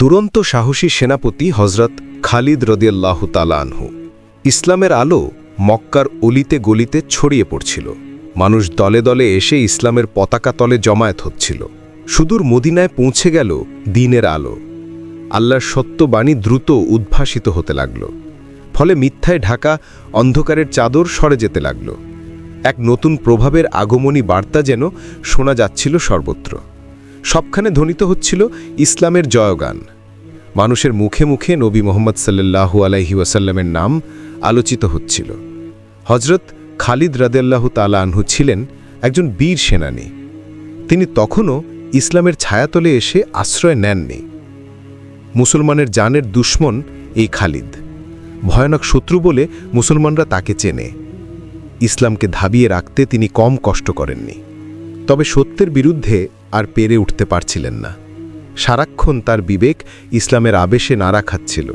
দুরন্ত সাহসী সেনাপতি হজরত খালিদ রদিয়াল্লাহ তালানহু ইসলামের আলো মক্কার অলিতে গলিতে ছড়িয়ে পড়ছিল। মানুষ দলে দলে এসে ইসলামের পতাকা তলে জমায়েত হচ্ছিল। সুদূর মদিনায় পৌঁছে গেল দিনের আলো। আল্লাহর সত্যবাণী দ্রুত উদ্ভাসিত হতে লাগল। ফলে মিথ্যায় ঢাকা অন্ধকারের চাদর সরে যেতে লাগল। এক নতুন প্রভাবের আগমনী বার্তা যেন শোনা যাচ্ছিল সর্বত্র। সবখানে ধ্বনিত হচ্ছিল ইসলামের জয়গান। মানুষের মুখে মুখে নবী মোহাম্মদ সাল্লাল্লাহু আলাইহি ওয়াসাল্লামের নাম আলোচিত হচ্ছিল। হজরত খালিদ রাদেল্লাহু তালা আনহু ছিলেন একজন বীর সেনানী। তিনি তখনও ইসলামের ছায়াতলে এসে আশ্রয় নেননি। মুসলমানের জানের দুশ্মন এই খালিদ। ভয়ানক শত্রু বলে মুসলমানরা তাকে চেনে। ইসলামকে ধাবিয়ে রাখতে তিনি কম কষ্ট করেননি। তবে সত্যের বিরুদ্ধে আর পেরে উঠতে পারছিলেন না। সারাক্ষণ তার বিবেক ইসলামের আবেশে নাড়া খাচ্ছিল।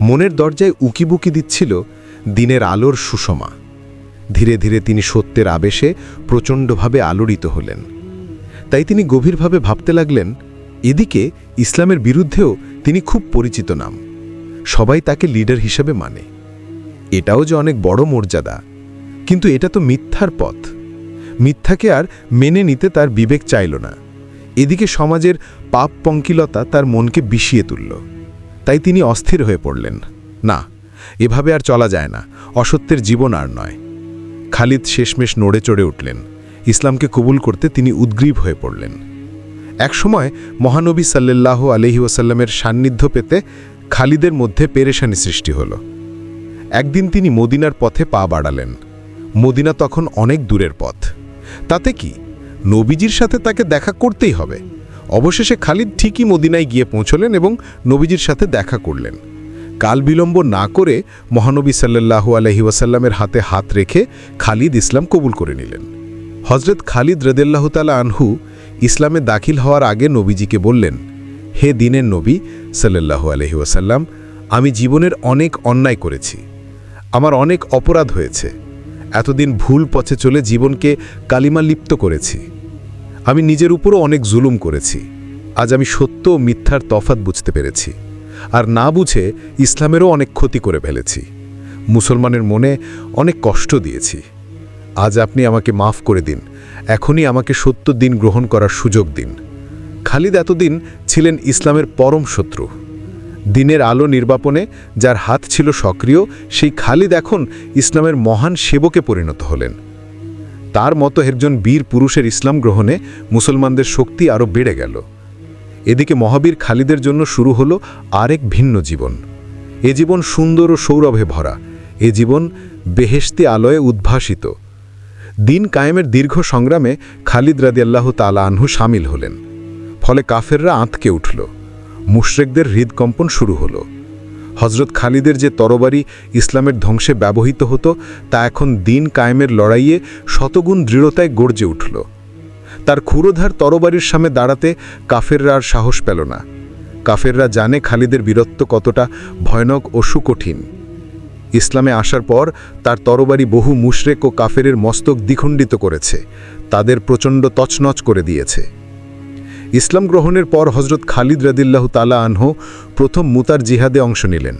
মনের দরজায় উকিবুকি দিচ্ছিল দিনের আলোর সুষমা। ধীরে ধীরে তিনি সত্যের আবেশে প্রচণ্ডভাবে আলোড়িত হলেন। তাই তিনি গভীরভাবে ভাবতে লাগলেন, এদিকে ইসলামের বিরুদ্ধেও তিনি খুব পরিচিত নাম। সবাই তাকে লিডার হিসেবে মানে। এটাও যে অনেক বড় মর্যাদা। কিন্তু এটা তো মিথ্যার পথ। মিথ্যাকে আর মেনে নিতে তার বিবেক চাইল না। এদিকে সমাজের পাপ পঙ্কিলতা তার মনকে বিষিয়ে তুলল। তাই তিনি অস্থির হয়ে পড়লেন। না, এভাবে আর চলা যায় না, অসত্যের জীবন আর নয়। খালিদ শেষমেশ নড়ে চড়ে উঠলেন। ইসলামকে কবুল করতে তিনি উদ্গ্রীব হয়ে পড়লেন। একসময় মহানবী সাল্লাল্লাহু আলহি ওসাল্লামের সান্নিধ্য পেতে খালিদের মধ্যে পেরেশানি সৃষ্টি হল। একদিন তিনি মদিনার পথে পা বাড়ালেন। মদিনা তখন অনেক দূরের পথ। তাতে কি? নবীজির সাথে তাকে দেখা করতেই হবে। অবশেষে খালিদ ঠিকই মদিনায় গিয়ে পৌঁছলেন এবং নবীজির সাথে দেখা করলেন। কাল বিলম্ব না করে মহানবী সাল্লাল্লাহু আলহি ওয়াসাল্লামের হাতে হাত রেখে খালিদ ইসলাম কবুল করে নিলেন। হজরত খালিদ রদেল্লাহ তালা আনহু ইসলামে দাখিল হওয়ার আগে নবীজিকে বললেন, হে দিনের নবী সাল্লাল্লাহু আলহি ওয়াসাল্লাম, আমি জীবনের অনেক অন্যায় করেছি। আমার অনেক অপরাধ হয়েছে। এতদিন ভুল পথে চলে জীবনকে কালিমা লিপ্ত করেছি। আমি নিজের উপরও অনেক জুলুম করেছি। আজ আমি সত্য ও মিথ্যার তফাত বুঝতে পেরেছি। আর না বুঝে ইসলামেরও অনেক ক্ষতি করে ফেলেছি। মুসলমানের মনে অনেক কষ্ট দিয়েছি। আজ আপনি আমাকে মাফ করে দিন। এখনই আমাকে সত্য দিন গ্রহণ করার সুযোগ দিন। খালিদ এতদিন ছিলেন ইসলামের পরম শত্রু। দিনের আলো নির্বাপনে, যার হাত ছিল সক্রিয়, সেই খালিদ এখন ইসলামের মহান সেবকে পরিণত হলেন। তার মতো একজন বীর পুরুষের ইসলাম গ্রহণে মুসলমানদের শক্তি আরও বেড়ে গেল। এদিকে মহাবীর খালিদের জন্য শুরু হলো আরেক ভিন্ন জীবন। এ জীবন সুন্দর ও সৌরভে ভরা। এ জীবন বেহেশতি আলোয় উদ্ভাসিত। দিন কায়েমের দীর্ঘ সংগ্রামে খালিদ রাদিয়াল্লাহ তালা আনহু সামিল হলেন। ফলে কাফেররা আঁতকে উঠল। মুশরেকদের হৃদকম্পন শুরু হলো। হজরত খালিদের যে তরবারি ইসলামের ধ্বংসে ব্যবহৃত হতো, তা এখন দিন কায়েমের লড়াইয়ে শতগুণ দৃঢ়তায় গর্জে উঠল। তার ক্ষুরোধার তরবারির সামনে দাঁড়াতে কাফেররা আর সাহস পেল না। কাফেররা জানে খালিদের বীরত্ব কতটা ভয়ানক ও সুকঠিন। ইসলামে আসার পর তার তরবারি বহু মুশরেক ও কাফেরের মস্তক দ্বিখণ্ডিত করেছে। তাদের প্রচণ্ড তছনছ করে দিয়েছে। ইসলাম গ্রহণের পর হজরত খালিদ রাদিল্লাহ তালা আনহ প্রথম মুতার জিহাদে অংশ নিলেন।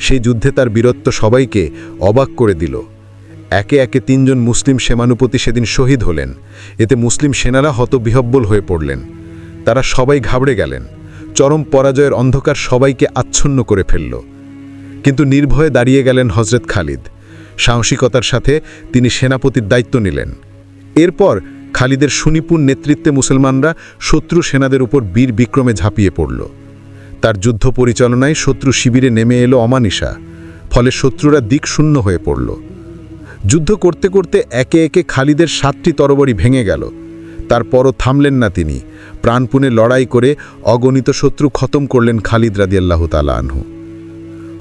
সেই যুদ্ধে তার বীরত্ব সবাইকে অবাক করে দিল। একে একে তিনজন মুসলিম সেমানুপতি সেদিন শহীদ হলেন। এতে মুসলিম সেনারা হতবিহব্বল হয়ে পড়লেন। তারা সবাই ঘাবড়ে গেলেন। চরম পরাজয়ের অন্ধকার সবাইকে আচ্ছন্ন করে ফেলল। কিন্তু নির্ভয়ে দাঁড়িয়ে গেলেন হজরত খালিদ। সাহসিকতার সাথে তিনি সেনাপতির দায়িত্ব নিলেন। এরপর খালিদের সুনিপুণ নেতৃত্বে মুসলমানরা শত্রু সেনাদের উপর বীর বিক্রমে ঝাঁপিয়ে পড়ল। তার যুদ্ধ পরিচালনায় শত্রু শিবিরে নেমে এলো অমানিসা ফলে শত্রুরা দিক শূন্য হয়ে পড়ল। যুদ্ধ করতে করতে একে একে খালিদের সাতটি তরবারি ভেঙে গেল। তারপরও থামলেন না তিনি। প্রাণপুনে লড়াই করে অগণিত শত্রু খতম করলেন খালিদ রাদিয়াল্লাহ তালা আনহু।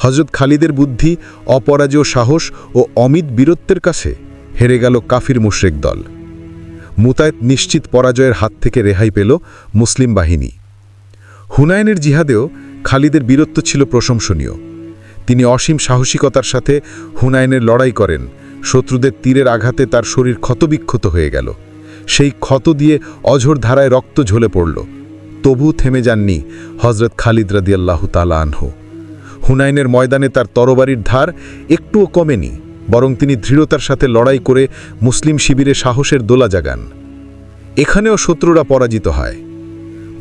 হজরত খালিদের বুদ্ধি, অপরাজয় সাহস ও অমিত বীরত্বের কাছে হেরে গেল কাফির মুশ্রেক দল। মুতায়েত নিশ্চিত পরাজয়ের হাত থেকে রেহাই পেল মুসলিম বাহিনী। হুনায়নের জিহাদেও খালিদের বীরত্ব ছিল প্রশংসনীয়। তিনি অসীম সাহসিকতার সাথে হুনায়নের লড়াই করেন। শত্রুদের তীরের আঘাতে তার শরীর ক্ষতবিক্ষত হয়ে গেল। সেই ক্ষত দিয়ে অঝোর ধারায় রক্ত ঝলে পড়ল। তবু থেমে যাননি হজরত খালিদ রাদিয়াল্লাহু তালা আনহু। হুনাইনের ময়দানে তার তরবারির ধার একটুও কমেনি। বরং তিনি দৃঢ়তার সাথে লড়াই করে মুসলিম শিবিরে সাহসের দোলা জাগান। এখানেও শত্রুরা পরাজিত হয়।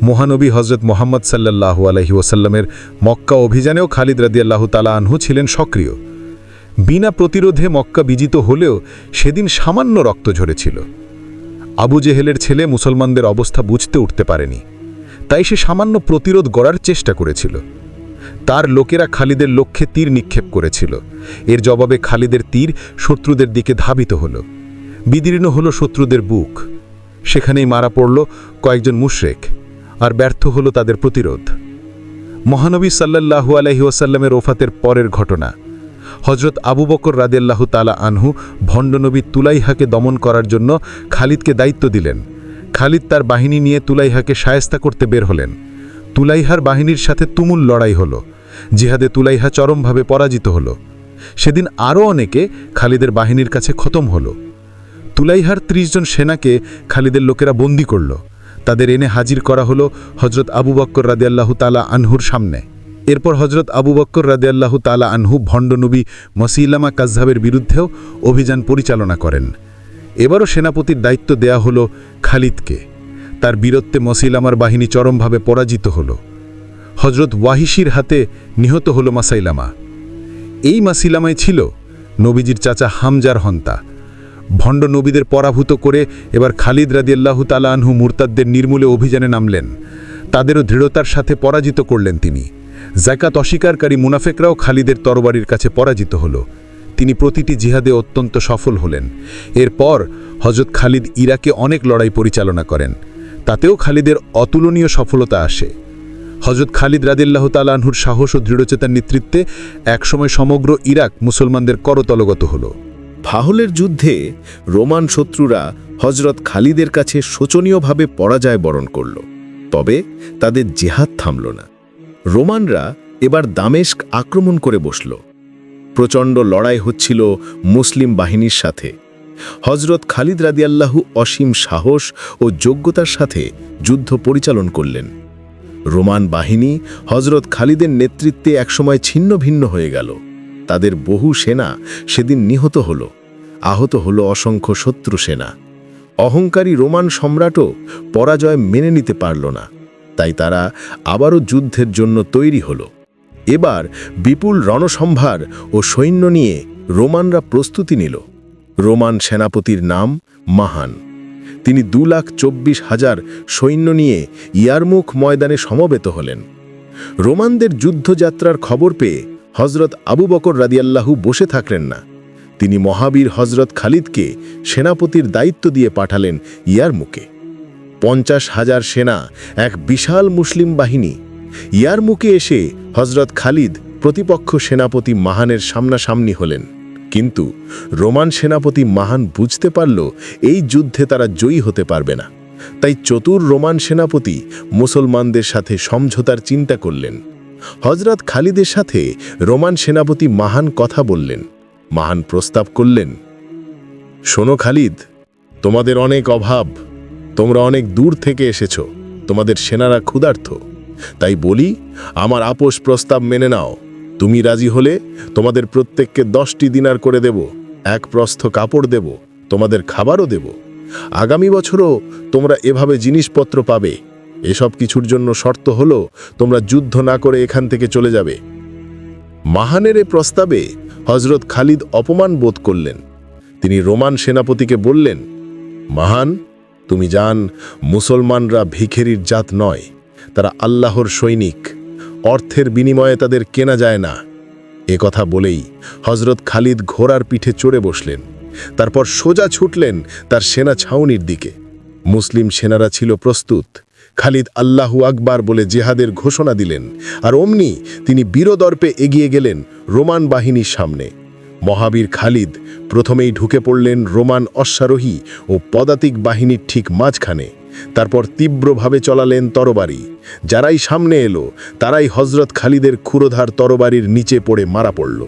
মহানবী হজরত মোহাম্মদ সাল্লাল্লাহু আলহি ওসাল্লামের মক্কা অভিযানেও খালিদ রাদিয়াল্লাহু তালা আনহু ছিলেন সক্রিয়। বিনা প্রতিরোধে মক্কা বিজিত হলেও সেদিন সামান্য রক্ত ঝরেছিল। আবু জেহেলের ছেলে মুসলমানদের অবস্থা বুঝতে উঠতে পারেনি। তাই সে সামান্য প্রতিরোধ গড়ার চেষ্টা করেছিল। তার লোকেরা খালিদের লক্ষ্যে তীর নিক্ষেপ করেছিল। এর জবাবে খালিদের তীর শত্রুদের দিকে ধাবিত হল। বিদীর্ণ হল শত্রুদের বুক। সেখানেই মারা পড়ল কয়েকজন মুশরেক আর ব্যর্থ হল তাদের প্রতিরোধ। মহানবী সাল্লাল্লাহু আলহি ওসাল্লামের ওফাতের পরের ঘটনা। হজরত আবু বকর রাদেল্লাহু তালা আনহু ভণ্ডনবী তুলাইহাকে দমন করার জন্য খালিদকে দায়িত্ব দিলেন। খালিদ তার বাহিনী নিয়ে তুলাইহাকে সায়স্তা করতে বের হলেন। তুলাইহার বাহিনীর সাথে তুমুল লড়াই হল। জিহাদে তুলাইহা চরমভাবে পরাজিত হল। সেদিন আরও অনেকে খালিদের বাহিনীর কাছে খতম হল। তুলাইহার ত্রিশ জন সেনাকে খালিদের লোকেরা বন্দি করল। তাদের এনে হাজির করা হলো হজরত আবু বক্কর রাদিয়াল্লাহু তালা আনহুর সামনে। এরপর হজরত আবু বক্কর রাদিয়াল্লাহু তালা আনহু ভণ্ডনবী মসিলামা কাজহাবের বিরুদ্ধেও অভিযান পরিচালনা করেন। এবারও সেনাপতির দায়িত্ব দেয়া হলো খালিদকে। তার বীরত্বে মসিলামার বাহিনী চরমভাবে পরাজিত হল। হজরত ওয়াহিসির হাতে নিহত হল মাসাইলামা। এই মাসিলামায় ছিল নবীজির চাচা হামজার হন্তা। ভণ্ড নবীদের পরাভূত করে এবার খালিদ রাদিয়াল্লাহু তালা আনহু মুরতাদদের নির্মূলে অভিযানে নামলেন। তাদেরও দৃঢ়তার সাথে পরাজিত করলেন তিনি। জাকাত অস্বীকারী মুনাফেকরাও খালিদের তরবারির কাছে পরাজিত হল। তিনি প্রতিটি জিহাদে অত্যন্ত সফল হলেন। এরপর হজরত খালিদ ইরাকে অনেক লড়াই পরিচালনা করেন। তাতেও খালিদের অতুলনীয় সফলতা আসে। হজরত খালিদ রাদিল্লাহ তালাহুর সাহস ও দৃঢ়চেতার নেতৃত্বে একসময় সমগ্র ইরাক মুসলমানদের করতলগত হল। ফাহলের যুদ্ধে রোমান শত্রুরা হজরত খালিদের কাছে শোচনীয়ভাবে পরাজয় বরণ করল, তবে তাদের জেহাদ থামল না। রোমানরা এবার দামেস্ক আক্রমণ করে বসল। প্রচণ্ড লড়াই হচ্ছিল মুসলিম বাহিনীর সাথে। হজরত খালিদ রাদিয়াল্লাহু অসীম সাহস ও যোগ্যতার সাথে যুদ্ধ পরিচালন করলেন। রোমান বাহিনী হজরত খালিদের নেতৃত্বে একসময় ছিন্ন ভিন্ন হয়ে গেল। তাদের বহু সেনা সেদিন নিহত হল। আহত হল অসংখ্য শত্রু সেনা। অহংকারী রোমান সম্রাটও পরাজয় মেনে নিতে পারল না। তাই তারা আবারও যুদ্ধের জন্য তৈরি হল। এবার বিপুল রণসম্ভার ও সৈন্য নিয়ে রোমানরা প্রস্তুতি নিল। রোমান সেনাপতির নাম মাহান। তিনি দু লাখ চব্বিশ হাজার সৈন্য নিয়ে ইয়ারমুখ ময়দানে সমবেত হলেন। রোমানদের যুদ্ধযাত্রার খবর পেয়ে হজরত আবু বকর রাদিয়াল্লাহু বসে থাকলেন না। তিনি মহাবীর হজরত খালিদকে সেনাপতির দায়িত্ব দিয়ে পাঠালেন ইয়ারমুকে পঞ্চাশ হাজার সেনা, এক বিশাল মুসলিম বাহিনী। ইয়ারমুকে এসে হজরত খালিদ প্রতিপক্ষ সেনাপতি মাহানের সামনাসামনি হলেন। কিন্তু রোমান সেনাপতি মাহান বুঝতে পারল এই যুদ্ধে তারা জয়ী হতে পারবে না। তাই চতুর রোমান সেনাপতি মুসলমানদের সাথে সমঝোতার চিন্তা করলেন। হজরত খালিদের সাথে রোমান সেনাপতি মাহান কথা বললেন। মাহান প্রস্তাব করলেন, শোনো খালিদ, তোমাদের অনেক অভাব, তোমরা অনেক দূর থেকে এসেছ, তোমাদের সেনারা ক্ষুধার্থ তাই বলি, আমার আপোষ প্রস্তাব মেনে নাও। তুমি রাজি হলে তোমাদের প্রত্যেককে দশটি দিনার করে দেব। এক প্রস্থ কাপড় দেব, তোমাদের খাবারও দেব। আগামী বছরও তোমরা এভাবে জিনিসপত্র পাবে। এসব কিছুর জন্য শর্ত হলো, তোমরা যুদ্ধ না করে এখান থেকে চলে যাবে। মাহানের এ প্রস্তাবে হজরত খালিদ অপমান বোধ করলেন। তিনি রোমান সেনাপতিকে বললেন, মাহান, তুমি জান, মুসলমানরা ভিখেরির জাত নয়, তারা আল্লাহর সৈনিক। অর্থের বিনিময়ে তাদের কেনা যায় না। এ কথা বলেই হজরত খালিদ ঘোড়ার পিঠে চড়ে বসলেন। তারপর সোজা ছুটলেন তার সেনা ছাউনির দিকে। মুসলিম সেনারা ছিল প্রস্তুত। খালিদ আল্লাহু আকবার বলে জেহাদের ঘোষণা দিলেন। আর অমনি তিনি বীরদর্পে এগিয়ে গেলেন রোমান বাহিনীর সামনে। মহাবীর খালিদ প্রথমেই ঢুকে পড়লেন রোমান অশ্বারোহী ও পদাতিক বাহিনীর ঠিক মাঝখানে। তারপর তীব্রভাবে চলালেন তরবারি। যারাই সামনে এলো, তারাই হজরত খালিদের ক্ষুরোধার তরবারির নিচে পড়ে মারা পড়ল।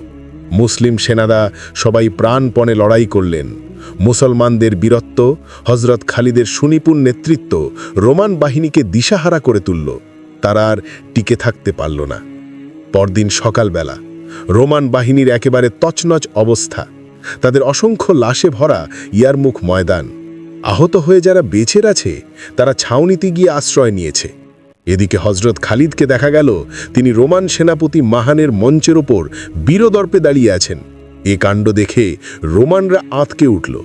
মুসলিম সেনারা সবাই প্রাণপণে লড়াই করলেন। মুসলমানদের বীরত্ব হজরত খালিদের সুনিপুণ নেতৃত্ব রোমান বাহিনীকে দিশাহারা করে তুলল। তারা আর টিকে থাকতে পারল না। পরদিন সকালবেলা রোমান বাহিনীর একেবারে তছনছ অবস্থা। তাদের অসংখ্য লাশে ভরা ইয়ারমুখ ময়দান। আহত হয়ে যারা বেঁচে আছে, তারা ছাউনিতে গিয়ে আশ্রয় নিয়েছে। এদিকে হজরত খালিদকে দেখা গেল, তিনি রোমান সেনাপতি মাহানের মঞ্চের ওপর বীরদর্পে দাঁড়িয়ে আছেন। এ কাণ্ড দেখে রোমানরা আঁতকে উঠল।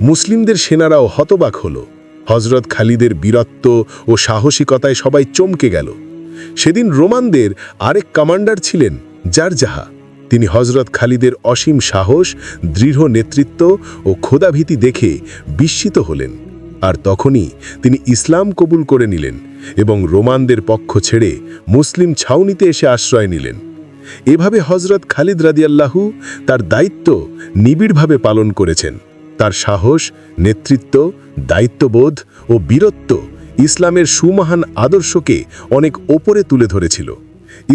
মুসলিমদের সেনারাও হতবাক হল। হজরত খালিদের বীরত্ব ও সাহসিকতায় সবাই চমকে গেল। সেদিন রোমানদের আরেক কমান্ডার ছিলেন জারজাহা তিনি হজরত খালিদের অসীম সাহস, দৃঢ় নেতৃত্ব ও ক্ষোধাভীতি দেখে বিস্মিত হলেন। আর তখনই তিনি ইসলাম কবুল করে নিলেন এবং রোমানদের পক্ষ ছেড়ে মুসলিম ছাউনিতে এসে আশ্রয় নিলেন। এভাবে হজরত খালিদ রাদিয়াল্লাহু তার দায়িত্ব নিবিড়ভাবে পালন করেছেন। তার সাহস, নেতৃত্ব, দায়িত্ববোধ ও বীরত্ব ইসলামের সুমহান আদর্শকে অনেক ওপরে তুলে ধরেছিল।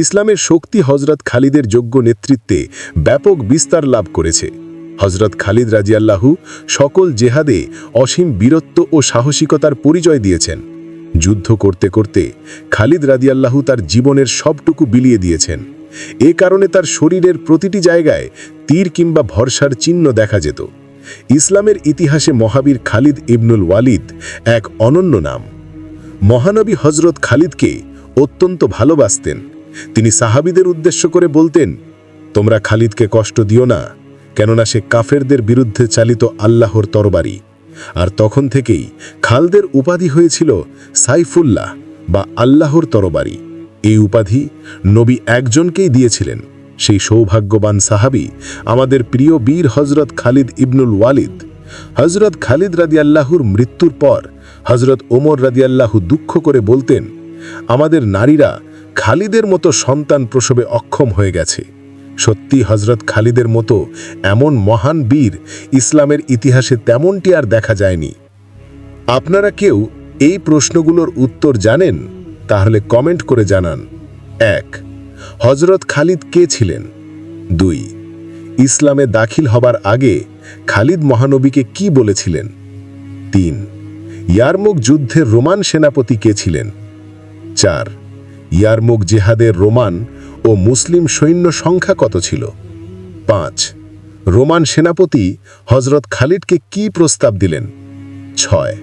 ইসলামের শক্তি হজরত খালিদের যোগ্য নেতৃত্বে ব্যাপক বিস্তার লাভ করেছে। হজরত খালিদ রাজিয়াল্লাহু সকল জেহাদে অসীম বীরত্ব ও সাহসিকতার পরিচয় দিয়েছেন। যুদ্ধ করতে করতে খালিদ রাদিয়াল্লাহু তার জীবনের সবটুকু বিলিয়ে দিয়েছেন। এ কারণে তার শরীরের প্রতিটি জায়গায় তীর কিংবা ভরসার চিহ্ন দেখা যেত। ইসলামের ইতিহাসে মহাবীর খালিদ ইবনুল ওয়ালিদ এক অনন্য নাম। মহানবী হজরত খালিদকে অত্যন্ত ভালোবাসতেন। তিনি সাহাবিদের উদ্দেশ্য করে বলতেন, তোমরা খালিদকে কষ্ট দিও না, কেননা সে কাফেরদের বিরুদ্ধে চালিত আল্লাহর তরবারি। আর তখন থেকেই খালদের উপাধি হয়েছিল সাইফুল্লাহ বা আল্লাহর তরবারি। এই উপাধি নবী একজনকেই দিয়েছিলেন। সেই সৌভাগ্যবান সাহাবি আমাদের প্রিয় বীর হজরত খালিদ ইবনুল ওয়ালিদ। হজরত খালিদ রাদিয়াল্লাহুর মৃত্যুর পর হজরত ওমর রাদিয়াল্লাহু দুঃখ করে বলতেন, আমাদের নারীরা খালিদের মতো সন্তান প্রসবে অক্ষম হয়ে গেছে। সত্যি হজরত খালিদের মতো এমন মহান বীর ইসলামের ইতিহাসে তেমনটি আর দেখা যায়নি। আপনারা কেউ এই প্রশ্নগুলোর উত্তর জানেন? তাহলে কমেন্ট করে জানান। এক হজরত খালিদ কে ছিলেন? দুই, ইসলামে দাখিল হবার আগে খালিদ মহানবীকে কি বলেছিলেন? তিন ইয়ারমুক যুদ্ধের রোমান সেনাপতি কে ছিলেন? চার ইয়ারমুক জেহাদের রোমান ও মুসলিম সৈন্য সংখ্যা কত ছিল? পাঁচ। রোমান সেনাপতি হজরত খালিদকে কি প্রস্তাব দিলেন? ছয়।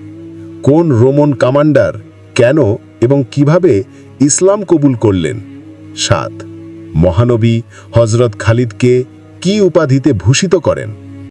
কোন রোমন কমান্ডার কেন এবং কীভাবে ইসলাম কবুল করলেন? সাত। মহানবী হজরত খালিদকে কি উপাধিতে ভূষিত করেন?